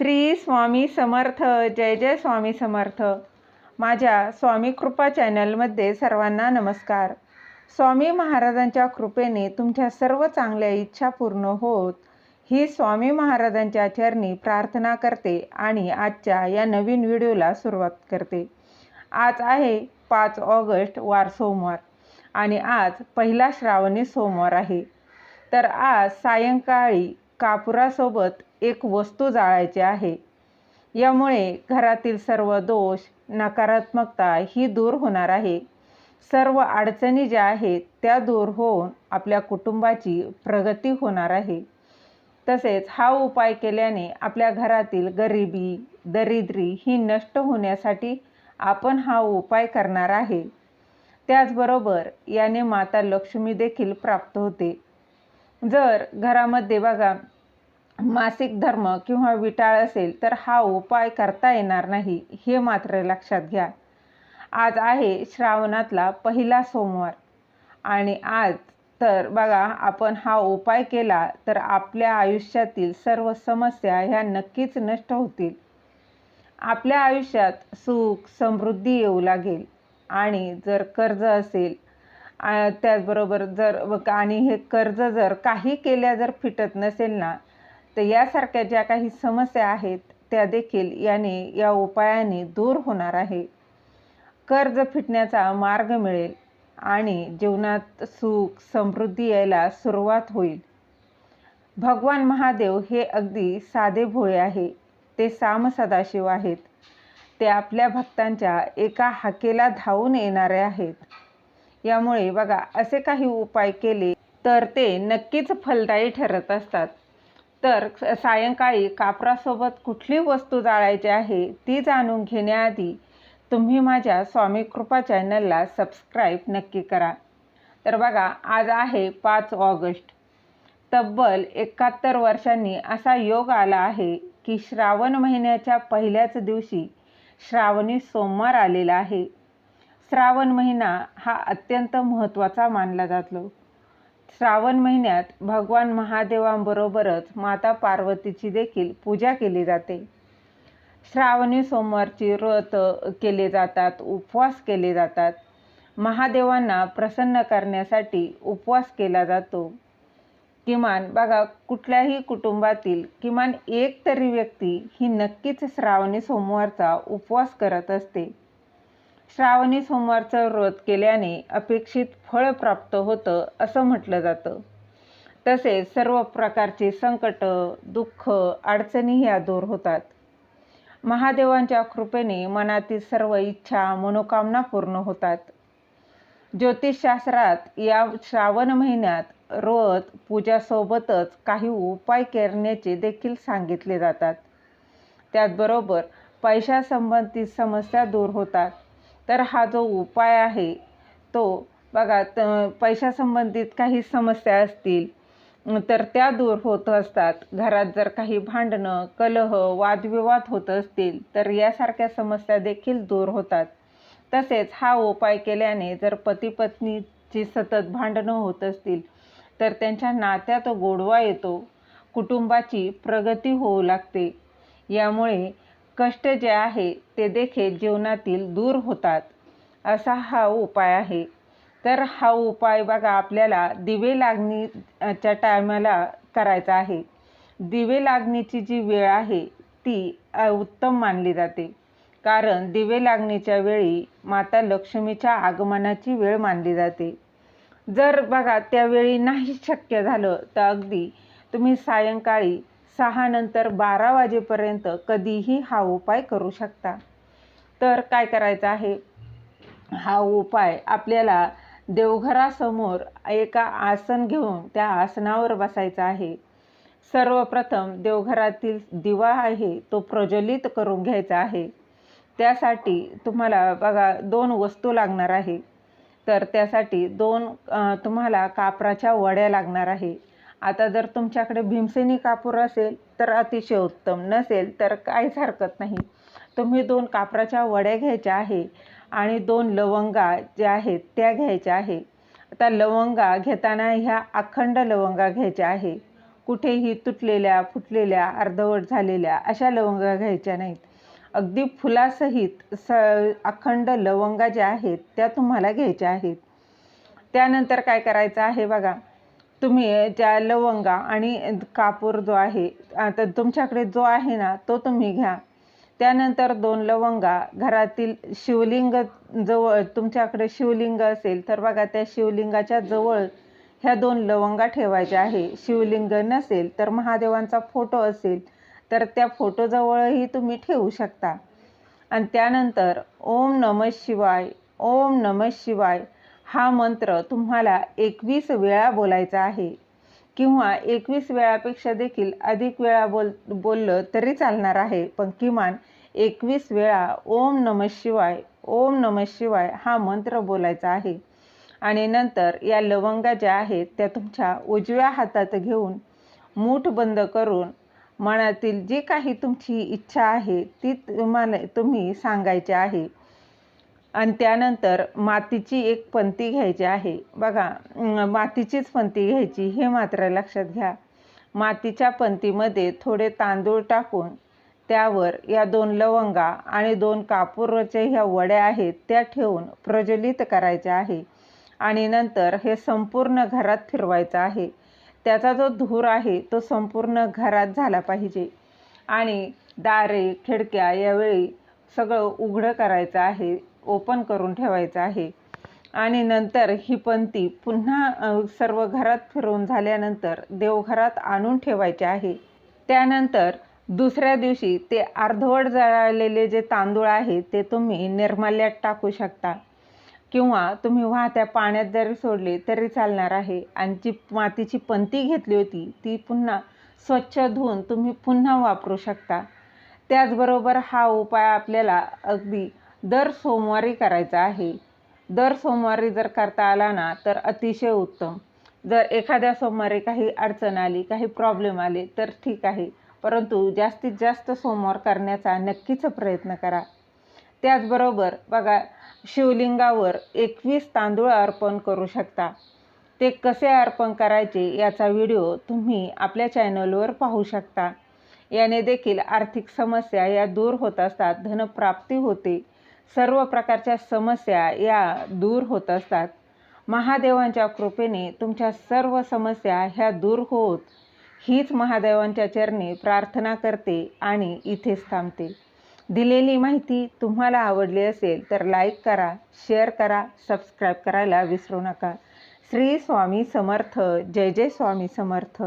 श्री स्वामी समर्थ जय जय स्वामी समर्थ. माझ्या स्वामी कृपा चॅनलमध्ये सर्वांना नमस्कार. स्वामी महाराजांच्या कृपेने तुमच्या सर्व चांगल्या इच्छा पूर्ण होत ही स्वामी महाराजांच्या चरणी प्रार्थना करते आणि आजच्या या नवीन व्हिडिओला सुरुवात करते. आज आहे पाच ऑगस्ट वार सोमवार आणि आज पहिला श्रावणी सोमवार आहे. तर आज सायंकाळी कापुरासोबत एक वस्तू जाळायची आहे. यामुळे घरातील सर्व दोष नकारात्मकता ही दूर होणार आहे. सर्व अडचणी ज्या आहेत त्या दूर होऊन आपल्या कुटुंबाची प्रगती होणार आहे. तसेच हा उपाय केल्याने आपल्या घरातील गरिबी दरिद्री ही नष्ट होण्यासाठी आपण हा उपाय करणार आहे. त्याचबरोबर याने माता लक्ष्मी देखील प्राप्त होते. जर घरामध्ये बघा मासिक धर्म किंवा विटाळ असेल तर हा उपाय करता येणार नाही हे मात्र लक्षात घ्या. आज आहे श्रावणातला पहिला सोमवार आणि आज तर बघा आपण हा उपाय केला तर आपल्या आयुष्यातील सर्व समस्या ह्या नक्कीच नष्ट होतील. आपल्या आयुष्यात सुख समृद्धी येऊ लागेल आणि जर कर्ज असेल त्याचबरोबर जर आणि हे कर्ज जर काही केल्या जर फिटत नसेल ना तर यासारख्या ज्या काही समस्या आहेत त्या देखील याने या उपायाने दूर होणार आहे. कर्ज फिटण्याचा मार्ग मिळेल आणि जीवनात सुख समृद्धी यायला सुरुवात होईल. भगवान महादेव हे अगदी साधे भोळे आहे. ते साम सदाशिव आहेत. ते आपल्या भक्तांच्या एका हाकेला धावून येणारे आहेत. यामुळे बघा असे काही उपाय केले तर ते नक्कीच फलदायी ठरत असतात. तर सायंकाळी कापरासोबत कुठली वस्तू जाळायची आहे ती जाणून घेण्याआधी तुम्ही माझ्या स्वामी कृपा चॅनलला सबस्क्राईब नक्की करा. तर बघा आज आहे पाच ऑगस्ट. तब्बल एकाहत्तर वर्षांनी असा योग आला आहे की श्रावण महिन्याच्या पहिल्याच दिवशी श्रावणी सोमवार आलेला आहे. श्रावण महिना हा अत्यंत महत्त्वाचा मानला जातो. श्रावण महिन्यात भगवान महादेवांबरोबरच माता पार्वतीची देखील पूजा केली जाते. श्रावणी सोमवारची व्रत केले जातात उपवास केले जातात. महादेवांना प्रसन्न करण्यासाठी उपवास केला जातो. किमान बघा कुठल्याही कुटुंबातील किमान एक तरी व्यक्ती ही नक्कीच श्रावणी सोमवारचा उपवास करत असते. श्रावणी सोमवारचं व्रत केल्याने अपेक्षित फळ प्राप्त होतं असं म्हटलं जातं. तसेच सर्व प्रकारचे संकट दुःख अडचणी ह्या दूर होतात. महादेवांच्या कृपेने मनातील सर्व इच्छा मनोकामना पूर्ण होतात. ज्योतिषशास्त्रात या श्रावण महिन्यात रोज पूजासोबतच काही उपाय करण्याचे देखील सांगितले जातात. त्याचबरोबर पैशासंबंधित समस्या दूर होतात. तर हा जो उपाय आहे तो बघा त पैशासंबंधित काही समस्या असतील तर त्या दूर होत असतात. घरात जर काही भांडणं कलह वादविवाद होत असतील तर यासारख्या समस्या देखील दूर होतात. तसेच हा उपाय केल्याने जर पती पत्नीची सतत भांडणं होत असतील तर त्यांच्या नात्यात गोडवा येतो कुटुंबाची प्रगती होऊ लागते. यामुळे कष्ट जे आहे ते देखील जीवनातील दूर होतात असा हा उपाय आहे. तर हा उपाय बघा आपल्याला दिवे लागणीच्या टायमाला करायचा आहे. दिवे लागणीची जी वेळ आहे ती उत्तम मानली जाते. कारण दिवे लागणीच्या वेळी माता लक्ष्मीच्या आगमनाची वेळ मानली जाते. जर बघा त्यावेळी नाही शक्य झालं तर अगदी तुम्ही सायंकाळी सहा नंतर बारा वाजेपर्यंत कधीही हा उपाय करू शकता. तर काय करायचं आहे? हा उपाय आपल्याला देवघरासमोर एका आसन घेऊन त्या आसनावर बसायचं आहे. सर्वप्रथम देवघरातील दिवा आहे तो प्रज्वलित करून घ्यायचा आहे. त्यासाठी तुम्हाला बघा दोन वस्तू लागणार आहे. तर त्यासाठी दोन तुम्हाला कापराच्या वड्या लागणार आहे. आता जर तुमच्याकडे भीमसेनी कापूर असेल तर अतिशय उत्तम. नसेल तर काहीच हरकत नाही. तुम्ही दोन कापराच्या वड्या घ्यायच्या आहे आणि दोन लवंगा ज्या आहेत त्या घ्यायच्या आहे. आता लवंगा घेताना ह्या अखंड लवंगा घ्यायच्या आहे. कुठेही तुटलेल्या फुटलेल्या अर्धवट झालेल्या अशा लवंगा घ्यायच्या नाहीत. अगदी फुलासहित स अखंड लवंगा ज्या आहेत त्या तुम्हाला घ्यायच्या आहेत. त्यानंतर काय करायचं आहे बघा. तुम्ही ज्या लवंगा आणि कापूर जो आहे आता तुमच्याकडे जो आहे ना तो तुम्ही घ्या. त्यानंतर दोन लवंगा घरातील शिवलिंग जवळ तुमच्याकडे शिवलिंग असेल तर बघा त्या शिवलिंगाच्या जवळ ह्या दोन लवंगा ठेवायच्या आहे. शिवलिंग नसेल तर महादेवांचा फोटो असेल तर त्या फोटोजवळही तुम्ही ठेवू शकता. आणि त्यानंतर ओम नम शिवाय ओम नम शिवाय हा मंत्र तुम्हाला एकवीस वेळा बोलायचा आहे. किंवा एकवीस वेळापेक्षा देखील अधिक वेळा बोल बोललं तरी चालणार आहे. पण किमान एकवीस वेळा ओम नम शिवाय ओम नम शिवाय हा मंत्र बोलायचा आहे. आणि नंतर या लवंगा ज्या आहेत त्या तुमच्या उजव्या हातात घेऊन मूठ बंद करून मनातील जी काही तुमची इच्छा आहे ती तुम्हाला तुम्ही सांगायची आहे. आणि त्यानंतर मातीची एक पंती घ्यायची आहे. बघा मातीचीच पंती घ्यायची हे मात्र लक्षात घ्या. मातीच्या पंतीमध्ये थोडे तांदूळ टाकून त्यावर या दोन लवंगा आणि दोन कापूरच्या ह्या वड्या आहेत त्या ठेवून प्रज्वलित करायच्या आहे. आणि नंतर हे संपूर्ण घरात फिरवायचं आहे. त्याचा जो धूर आहे तो संपूर्ण घरात झाला पाहिजे. आणि दारे खिडक्या यावेळी सगळं उघडं करायचं आहे. ओपन करून ठेवायचं आहे. आणि नंतर ही पंती पुन्हा सर्व घरात फिरवून झाल्यानंतर देवघरात आणून ठेवायचे आहे. त्यानंतर दुसऱ्या दिवशी ते अर्धवट जळालेले जे तांदूळ आहे ते तुम्ही निर्माल्यात टाकू शकता. किंवा तुम्ही वाहत्या पाण्यात जरी सोडले तरी चालणार आहे. आणि जी मातीची पंती घेतली होती ती पुन्हा स्वच्छ धुवून तुम्ही पुन्हा वापरू शकता. त्याचबरोबर हा उपाय आपल्याला अगदी दर सोमवारी करायचा आहे. दर सोमवारी जर करता आला ना तर अतिशय उत्तम. जर एखाद्या सोमवारी काही अडचण आली काही प्रॉब्लेम आले तर ठीक आहे. परंतु जास्तीत जास्त सोमवार करण्याचा नक्कीच प्रयत्न करा. त्याचबरोबर बघा शिवलिंगावर एकवीस तांदूळ अर्पण करू शकता. ते कसे अर्पण करायचे याचा व्हिडिओ तुम्ही आपल्या चॅनलवर पाहू शकता. याने देखील आर्थिक समस्या या दूर होत असतात धनप्राप्ती होते. सर्व प्रकारच्या समस्या या दूर होत असतात. महादेवांच्या कृपेने तुमच्या सर्व समस्या ह्या दूर होत. हीच महादेवांच्या चरणी प्रार्थना करते आणि इथेच थांबते. दिलेली माहिती तुम्हाला आवडली असेल तर लाईक करा शेअर करा सबस्क्राईब करायला विसरू नका. श्री स्वामी समर्थ जय जय स्वामी समर्थ.